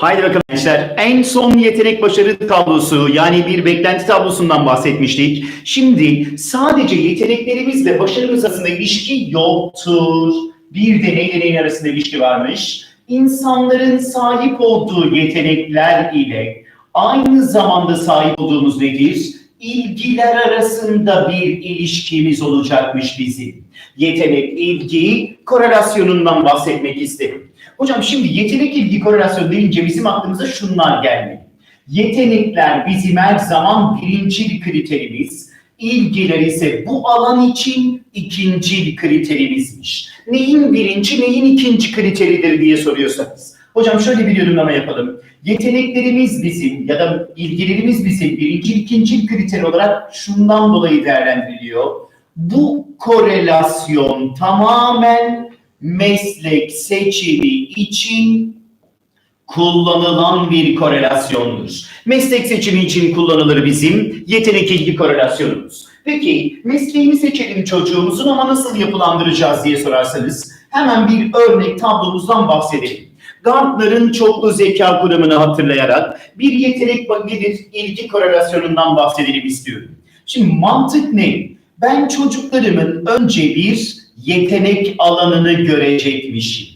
Haydi bakalım gençler. En son yetenek başarı tablosu yani bir beklenti tablosundan bahsetmiştik. Şimdi sadece yeteneklerimizle başarımız arasında ilişki yoktur. Bir de neyle neyin arasında ilişki varmış? İnsanların sahip olduğu yetenekler ile aynı zamanda sahip olduğumuz nedir? İlgiler arasında bir ilişkimiz olacakmış bizim. Yetenek, ilgi, korelasyonundan bahsetmek isterim. Hocam şimdi yetenek ilgi korelasyon deyince bizim aklımıza şunlar gelmeli. Yetenekler bizim her zaman birinci kriterimiz, ilgiler ise bu alan için ikinci kriterimizmiş. Neyin birinci, neyin ikinci kriteridir diye soruyorsanız. Hocam şöyle bir yorumlama yapalım. Yeteneklerimiz bizim ya da ilgilerimiz bizim birinci, ikinci kriter olarak şundan dolayı değerlendiriliyor. Bu korelasyon tamamen meslek seçimi için kullanılan bir korelasyondur. Meslek seçimi için kullanılır bizim yetenek ilgi korelasyonumuz. Peki mesleğini seçelim çocuğumuzun ama nasıl yapılandıracağız diye sorarsanız hemen bir örnek tablomuzdan bahsedelim. Gardner'ın çoklu zeka kuramını hatırlayarak bir yetenek nedir ilgi korelasyonundan bahsedelim istiyorum. Şimdi mantık ne? Ben çocuklarımın önce bir yetenek alanını görecekmişim.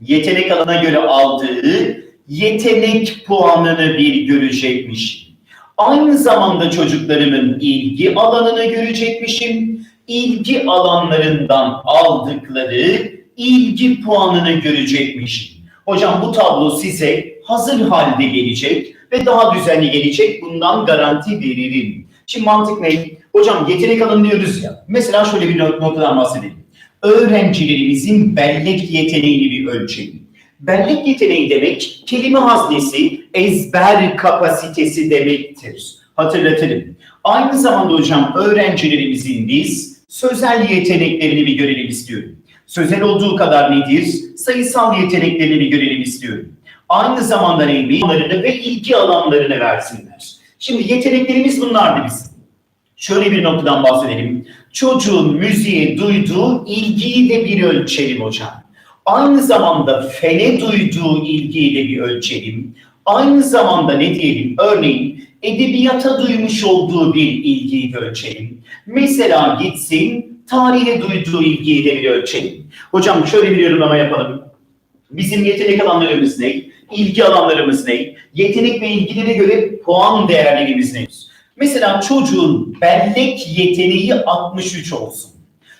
Yetenek alanına göre aldığı yetenek puanını bir görecekmişim. Aynı zamanda çocuklarımın ilgi alanını görecekmişim. İlgi alanlarından aldıkları ilgi puanını görecekmişim. Hocam bu tablo size hazır halde gelecek ve daha düzenli gelecek. Bundan garanti veririm. Şimdi mantık ne? Hocam yetenek alanı diyoruz ya. Mesela şöyle bir noktadan bahsedelim. Öğrencilerimizin bellek yeteneğini bir ölçelim. Bellek yeteneği demek kelime haznesi, ezber kapasitesi demektir. Hatırlatırım. Aynı zamanda hocam öğrencilerimizin biz sözel yeteneklerini bir görelim istiyorum. Sözel olduğu kadar nedir? Sayısal yeteneklerini bir görelim istiyorum. Aynı zamanda neymiş? Ve ilgi alanlarını versinler. Şimdi yeteneklerimiz bunlardı bizim. Şöyle bir noktadan bahsedelim. Çocuğun müziğe duyduğu ilgiyi de bir ölçelim hocam. Aynı zamanda fene duyduğu ilgiyi de bir ölçelim. Aynı zamanda ne diyelim? Örneğin edebiyata duymuş olduğu bir ilgiyi de ölçelim. Mesela gitsin tarihe duyduğu ilgiyi de bir ölçelim. Hocam şöyle bir yorumlama yapalım. Bizim yetenek alanlarımız ne? İlgi alanlarımız ne? Yetenek ve ilgilere göre puan değerlerimiz ne? Mesela çocuğun bellek yeteneği 63 olsun.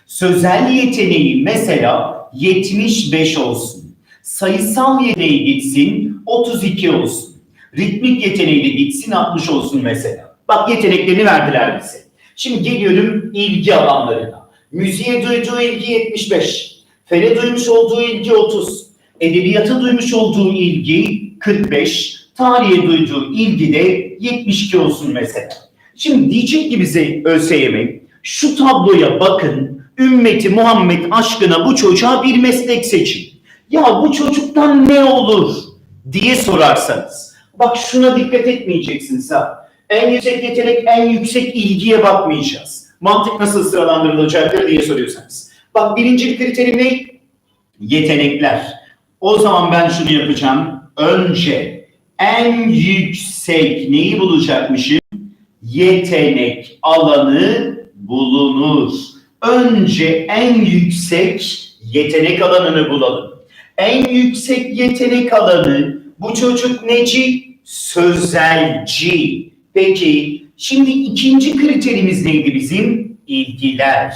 Sözel yeteneği mesela 75 olsun. Sayısal yeteneği gitsin 32 olsun. Ritmik yeteneği de gitsin 60 olsun mesela. Bak yeteneklerini verdiler bize. Şimdi geliyorum ilgi alanlarına. Müziğe duyduğu ilgi 75. Fene duymuş olduğu ilgi 30. Edebiyata duymuş olduğu ilgi 45. Tarihe duyduğu ilgi de 72 olsun mesela. Şimdi diyecek ki bize ÖSYM şu tabloya bakın ümmeti Muhammed aşkına bu çocuğa bir meslek seçin. Ya bu çocuktan ne olur diye sorarsanız. Bak şuna dikkat etmeyeceksiniz ha. En yüksek yetenek, en yüksek ilgiye bakmayacağız. Mantık nasıl sıralandırılacaktır diye soruyorsanız. Bak birinci kriterim ne? Yetenekler. O zaman ben şunu yapacağım. Önce en yüksek neyi bulacakmışım? Yetenek alanı bulunur. Önce en yüksek yetenek alanını bulalım. En yüksek yetenek alanı bu çocuk neci? Sözelci. Peki şimdi ikinci kriterimiz neydi bizim? İlgiler.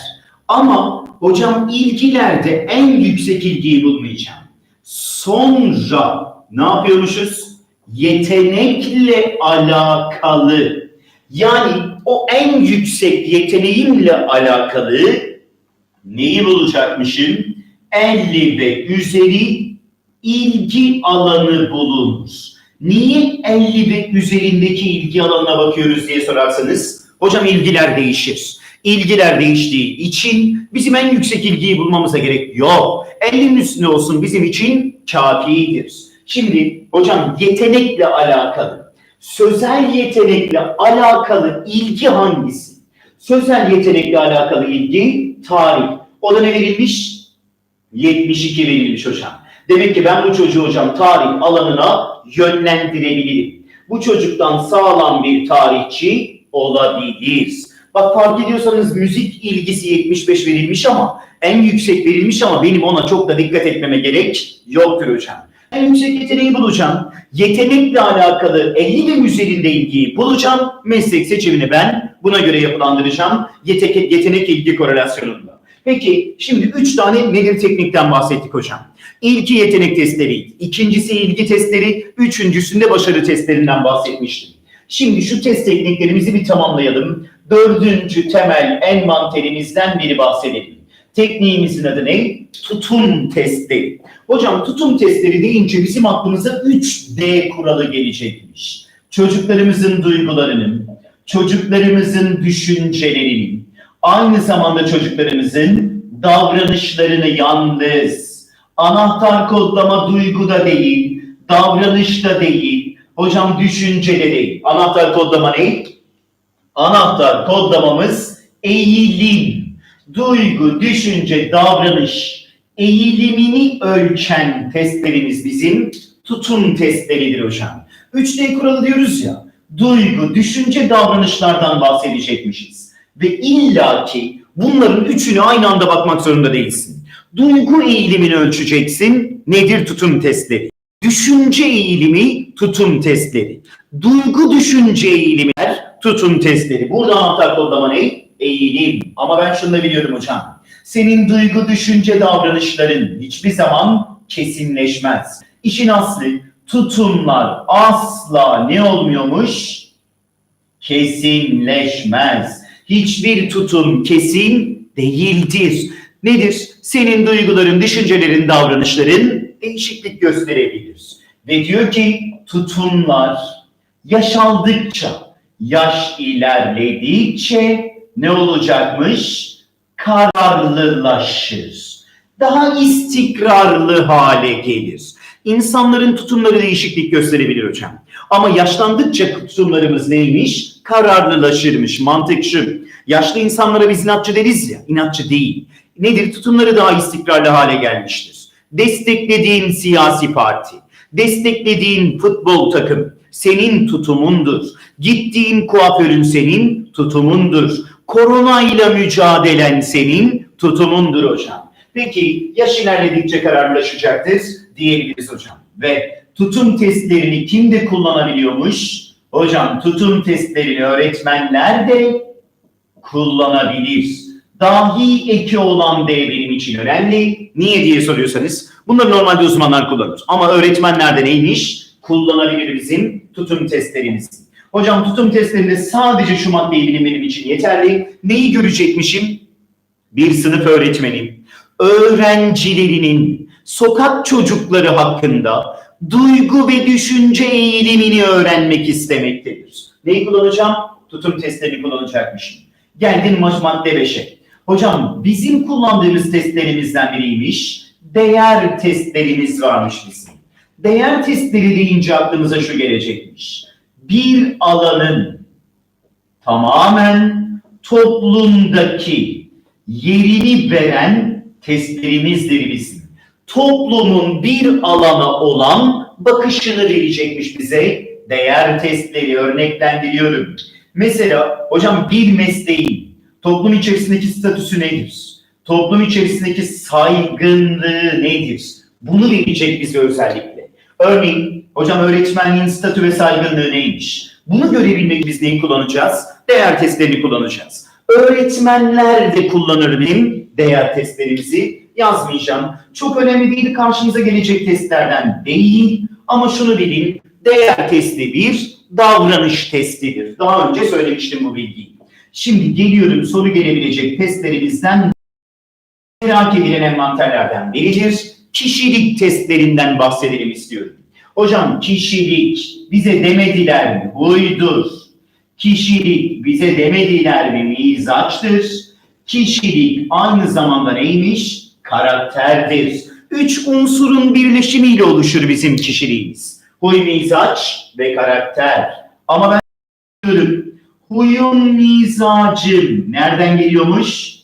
Ama hocam ilgilerde en yüksek ilgiyi bulmayacağım. Sonra ne yapıyormuşuz? Yetenekle alakalı. Yani o en yüksek yeteneğimle alakalı neyi bulacakmışım? 50 ve üzeri ilgi alanı bulunur. Niye 50 ve üzerindeki ilgi alanına bakıyoruz diye sorarsanız, hocam ilgiler değişir. İlgiler değiştiği için bizim en yüksek ilgiyi bulmamıza gerek yok. 50'nin üstünde olsun bizim için kafidir. Şimdi hocam yetenekle alakalı, sözel yetenekle alakalı ilgi hangisi? Sözel yetenekle alakalı ilgi tarih. O da ne verilmiş? 72 verilmiş hocam. Demek ki ben bu çocuğu hocam tarih alanına yönlendirebilirim. Bu çocuktan sağlam bir tarihçi olabilir. Bak fark ediyorsanız müzik ilgisi 75 verilmiş ama en yüksek verilmiş ama benim ona çok da dikkat etmeme gerek yoktur hocam. En yüksek yeteneği bulacağım. Yetenekle alakalı 50 bin üzerinde ilgiyi bulacağım. Meslek seçimini ben buna göre yapılandıracağım. Yetenek, yetenek ilgi korelasyonunda. Peki şimdi 3 tane nedir teknikten bahsettik hocam. İlki yetenek testleri, ikincisi ilgi testleri, üçüncüsünde başarı testlerinden bahsetmiştim. Şimdi şu test tekniklerimizi bir tamamlayalım. Dördüncü temel envanterimizden biri bahsedelim. Tekniğimizin adı ne? Tutum testi. Hocam tutum testleri deyince bizim aklımıza 3D kuralı gelecekmiş. Çocuklarımızın duygularının, çocuklarımızın düşüncelerinin, aynı zamanda çocuklarımızın davranışlarını yalnız, anahtar kodlama duyguda değil, davranışta değil, hocam düşüncede değil. Anahtar kodlama ne? Anahtar kodlamamız eğilim, duygu, düşünce, davranış, eğilimini ölçen testlerimiz bizim tutum testleridir hocam. 3D kuralı diyoruz ya, duygu, düşünce, davranışlardan bahsedecekmişiz. Ve illaki bunların üçünü aynı anda bakmak zorunda değilsin. Duygu eğilimini ölçeceksin. Nedir tutum testleri? Düşünce eğilimi tutum testleri. Duygu düşünce eğilimler tutum testleri. Burada anahtar kodlama ne? Eğilim. Ama ben şunu da biliyorum hocam. Senin duygu, düşünce, davranışların hiçbir zaman kesinleşmez. İşin aslı tutumlar asla ne olmuyormuş? Kesinleşmez. Hiçbir tutum kesin değildir. Nedir? Senin duyguların, düşüncelerin, davranışların değişiklik gösterebilir. Ve diyor ki tutumlar yaşaldıkça, yaş ilerledikçe ne olacakmış? Kararlılaşır. Daha istikrarlı hale gelir. İnsanların tutumları değişiklik gösterebilir hocam. Ama yaşlandıkça tutumlarımız neymiş? Kararlılaşırmış. Mantık şu. Yaşlı insanlara biz inatçı deriz ya. inatçı değil. Nedir? Tutumları daha istikrarlı hale gelmiştir. Desteklediğin siyasi parti, desteklediğin futbol takım senin tutumundur. Gittiğin kuaförün senin tutumundur. Koronayla mücadelen senin tutumundur hocam. Peki yaş ilerledikçe kararlaşacaktır diyebiliriz hocam. Ve tutum testlerini kim de kullanabiliyormuş? Hocam tutum testlerini öğretmenler de kullanabilir. Dahi eki olan D benim için önemli. Niye diye soruyorsanız bunları normalde uzmanlar kullanır. Ama öğretmenler de neymiş? Kullanabilir bizim tutum testlerimizi. Hocam tutum testlerinde sadece şu maddeyi bilmem için yeterli. Neyi görecekmişim? Bir sınıf öğretmenim öğrencilerinin sokak çocukları hakkında duygu ve düşünce eğilimini öğrenmek istemektedir. Neyi kullanacağım? Tutum testlerini kullanacakmışım. Geldin madde 5'e. Hocam bizim kullandığımız testlerimizden biriymiş. Değer testlerimiz varmış bizim. Değer testleri deyince aklımıza şu gelecekmiş. Bir alanın tamamen toplumdaki yerini veren testlerimizdir bizim. Toplumun bir alana olan bakışını verecekmiş bize. Değer testleri örneklendiriyorum. Mesela hocam bir mesleğin toplum içerisindeki statüsü nedir? Toplum içerisindeki saygınlığı nedir? Bunu verecek bize özellikle. Örneğin hocam öğretmenliğin statü ve saygınlığı neymiş? Bunu görebilmek biz neyi kullanacağız? Değer testlerini kullanacağız. Öğretmenler de kullanır benim değer testlerimizi yazmayacağım. Çok önemli değil karşınıza gelecek testlerden değil ama şunu bilin değer testi bir davranış testidir. Daha önce söylemiştim bu bilgiyi. Şimdi geliyorum soru gelebilecek testlerimizden merak edilen envanterlerden biridir. Kişilik testlerinden bahsedelim istiyorum. Hocam kişilik bize demediler mi? Huydur. Kişilik bize demediler mi? Mizaçtır. Kişilik aynı zamanda neymiş? Karakterdir. Üç unsurun birleşimiyle oluşur bizim kişiliğimiz. Huy, mizaç ve karakter. Ama ben diyorum, huyun mizacın nereden geliyormuş?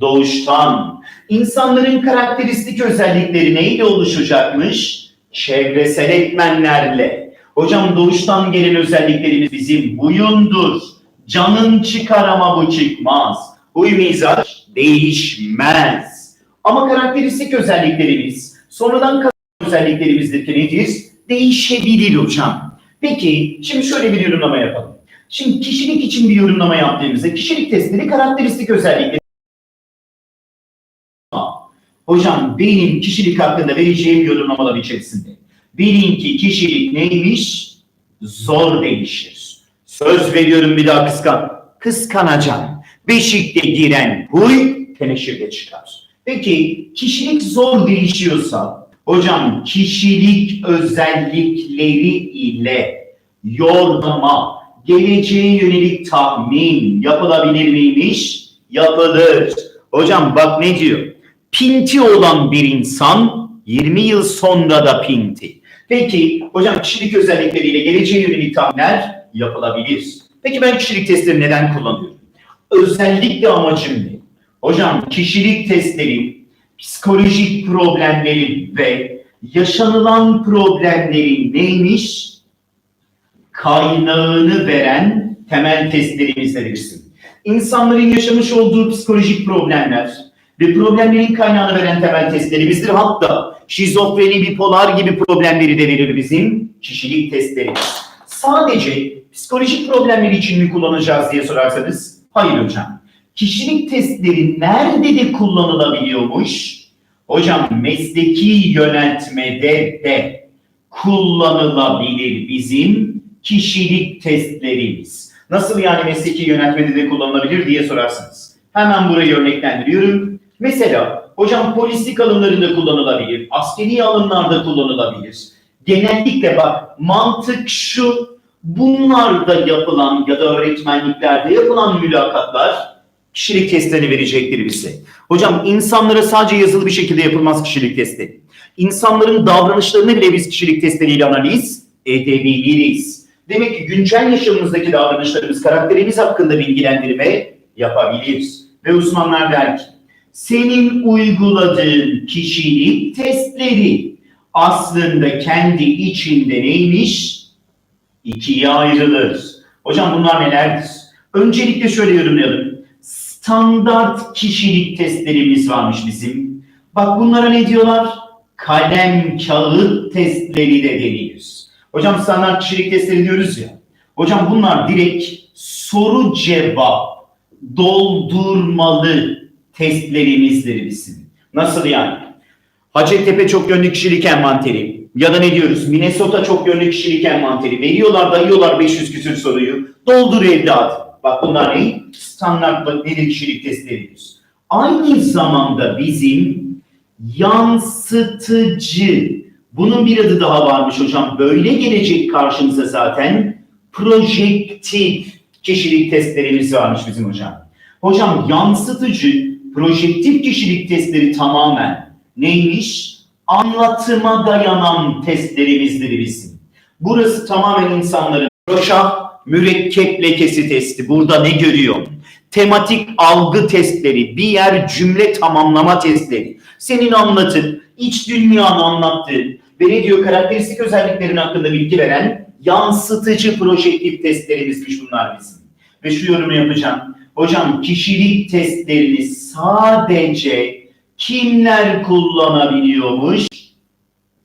Doğuştan. İnsanların karakteristik özellikleri neyle oluşacakmış? Çevresel etmenlerle. Hocam doğuştan gelen özelliklerimiz bizim huyundur. Canın çıkar ama bu çıkmaz. Huy mizaç değişmez. Ama karakteristik özelliklerimiz sonradan kalan özelliklerimizdir ki nedir? Değişebilir hocam. Peki şimdi şöyle bir yorumlama yapalım. Şimdi kişilik için bir yorumlama yaptığımızda kişilik testleri karakteristik özellikleri. Hocam benim kişilik hakkında vereceğim yorumlamalar içerisinde. Bilin ki kişilik neymiş? Zor değişir. Söz veriyorum bir daha kıskan. Kıskanacağım. Beşikte giren huy teneşirde çıkar. Peki kişilik zor değişiyorsa hocam kişilik özellikleri ile yorma, geleceğe yönelik tahmin yapılabilir miymiş? Yapılır. Hocam bak ne diyor? Pinti olan bir insan 20 yıl sonra da pinti. Peki hocam kişilik özellikleriyle geleceğe yönelik tahminler yapılabilir. Peki ben kişilik testleri neden kullanıyorum? Özellikle amacım ne? Hocam kişilik testleri psikolojik problemleri ve yaşanılan problemlerin neymiş? Kaynağını veren temel testlerimizle bilirsin. İnsanların yaşamış olduğu psikolojik problemler ve problemlerin kaynağını veren temel testlerimizdir. Hatta şizofreni, bipolar gibi problemleri de verir bizim kişilik testlerimiz. Sadece psikolojik problemler için mi kullanacağız diye sorarsanız, hayır hocam. Kişilik testleri nerede de kullanılabiliyormuş? Hocam mesleki yöneltmede de kullanılabilir bizim kişilik testlerimiz. Nasıl yani mesleki yöneltmede de kullanılabilir diye sorarsınız. Hemen burayı örneklendiriyorum. Mesela hocam polislik alımlarında kullanılabilir, askeri alımlarda kullanılabilir. Genellikle bak mantık şu, bunlarda yapılan ya da öğretmenliklerde yapılan mülakatlar kişilik testlerini verecektir bize. Hocam insanlara sadece yazılı bir şekilde yapılmaz kişilik testi. İnsanların davranışlarını bile biz kişilik testleriyle analiz edebiliriz. Demek ki güncel yaşamımızdaki davranışlarımız karakterimiz hakkında bilgilendirme yapabiliriz. Ve uzmanlar der ki senin uyguladığın kişilik testleri aslında kendi içinde neymiş? İkiye ayrılır. Hocam bunlar nelerdir? Öncelikle şöyle yorumlayalım. Standart kişilik testlerimiz varmış bizim. Bak bunlara ne diyorlar? Kalem kağıt testleri de deniyor. Hocam standart kişilik testleri diyoruz ya. Hocam bunlar direkt soru cevap doldurmalı testlerimizdir bizim. Nasıl yani? Hacettepe çok yönlü kişilik envanteri ya da ne diyoruz? Minnesota çok yönlü kişilik envanteri. Veriyorlar dayıyorlar 500 küsür soruyu. Doldur evladım. Bak bunlar ne? Standart nedir kişilik testleridir. Aynı zamanda bizim yansıtıcı bunun bir adı daha varmış hocam. Böyle gelecek karşımıza zaten projektif kişilik testlerimiz varmış bizim hocam. Hocam yansıtıcı projektif kişilik testleri tamamen neymiş? Anlatıma dayanan testlerimizdir bizim. Burası tamamen insanların Roşah mürekkep lekesi testi. Burada ne görüyor? Tematik algı testleri, bir yer cümle tamamlama testleri. Senin anlatıp iç dünyanı anlattığın ve ne diyor karakteristik özelliklerin hakkında bilgi veren yansıtıcı projektif testlerimizmiş bunlar bizim. Ve şu yorumu yapacağım. Hocam kişilik testlerini sadece kimler kullanabiliyormuş?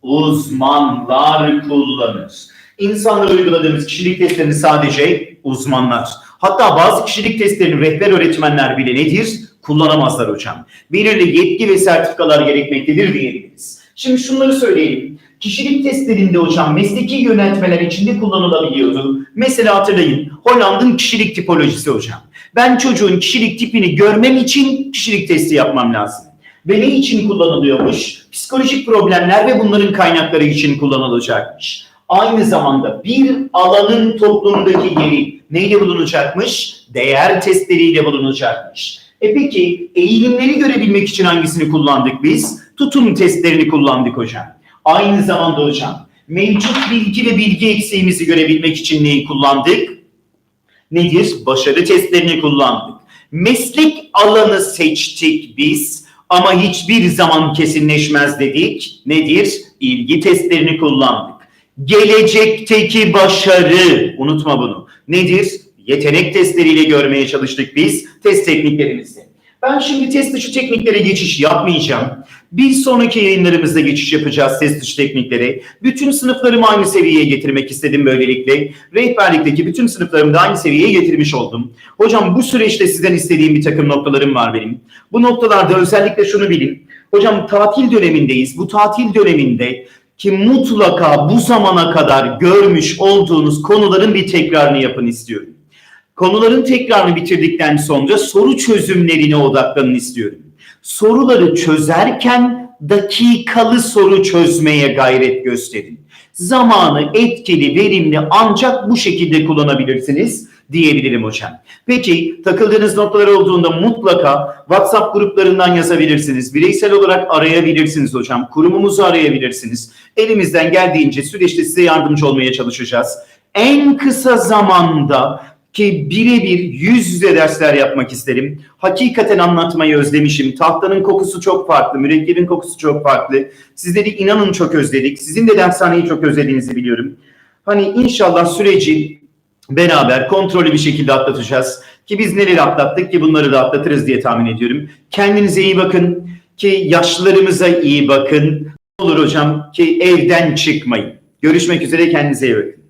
Uzmanlar kullanır. İnsanlar uyguladığımız kişilik testlerini sadece uzmanlar. Hatta bazı kişilik testlerini rehber öğretmenler bile nedir? Kullanamazlar hocam. Belirli yetki ve sertifikalar gerekmektedir diyebiliriz. Şimdi şunları söyleyelim. Kişilik testlerinde hocam mesleki yöneltmeler içinde kullanılabiliyordu. Mesela hatırlayın Hollanda'nın kişilik tipolojisi hocam. Ben çocuğun kişilik tipini görmem için kişilik testi yapmam lazım. Ve ne için kullanılıyormuş? Psikolojik problemler ve bunların kaynakları için kullanılacakmış. Aynı zamanda bir alanın toplumdaki yeri neyle bulunacakmış? Değer testleriyle bulunacakmış. E peki eğilimleri görebilmek için hangisini kullandık biz? Tutum testlerini kullandık hocam. Aynı zamanda hocam mevcut bilgi ve bilgi eksiğimizi görebilmek için neyi kullandık? Nedir? Başarı testlerini kullandık. Meslek alanı seçtik biz. Ama hiçbir zaman kesinleşmez dedik. Nedir? İlgi testlerini kullandık. Gelecekteki başarı, unutma bunu. Nedir? Yetenek testleriyle görmeye çalıştık biz test tekniklerimizi. Ben şimdi test dışı tekniklere geçiş yapmayacağım. Bir sonraki yayınlarımızda geçiş yapacağız test dışı tekniklere. Bütün sınıflarımı aynı seviyeye getirmek istedim böylelikle. Rehberlikteki bütün sınıflarımı da aynı seviyeye getirmiş oldum. Hocam bu süreçte sizden istediğim bir takım noktalarım var benim. Bu noktalarda özellikle şunu bilin. Hocam tatil dönemindeyiz. Bu tatil döneminde ki mutlaka bu zamana kadar görmüş olduğunuz konuların bir tekrarını yapın istiyorum. Konuların tekrarını bitirdikten sonra soru çözümlerine odaklanın istiyorum. Soruları çözerken dakikalı soru çözmeye gayret gösterin. Zamanı etkili, verimli ancak bu şekilde kullanabilirsiniz diyebilirim hocam. Peki takıldığınız noktalar olduğunda mutlaka WhatsApp gruplarından yazabilirsiniz. Bireysel olarak arayabilirsiniz hocam. Kurumumuzu arayabilirsiniz. Elimizden geldiğince süreçte size yardımcı olmaya çalışacağız. En kısa zamanda ki birebir yüz yüze dersler yapmak isterim. Hakikaten anlatmayı özlemişim. Tahtanın kokusu çok farklı, mürekkebin kokusu çok farklı. Sizleri inanın çok özledik. Sizin de dershaneyi çok özlediğinizi biliyorum. Hani inşallah süreci beraber kontrollü bir şekilde atlatacağız. Ki biz neleri atlattık ki bunları da atlatırız diye tahmin ediyorum. Kendinize iyi bakın ki yaşlılarımıza iyi bakın. Olur hocam ki evden çıkmayın. Görüşmek üzere kendinize iyi bakın.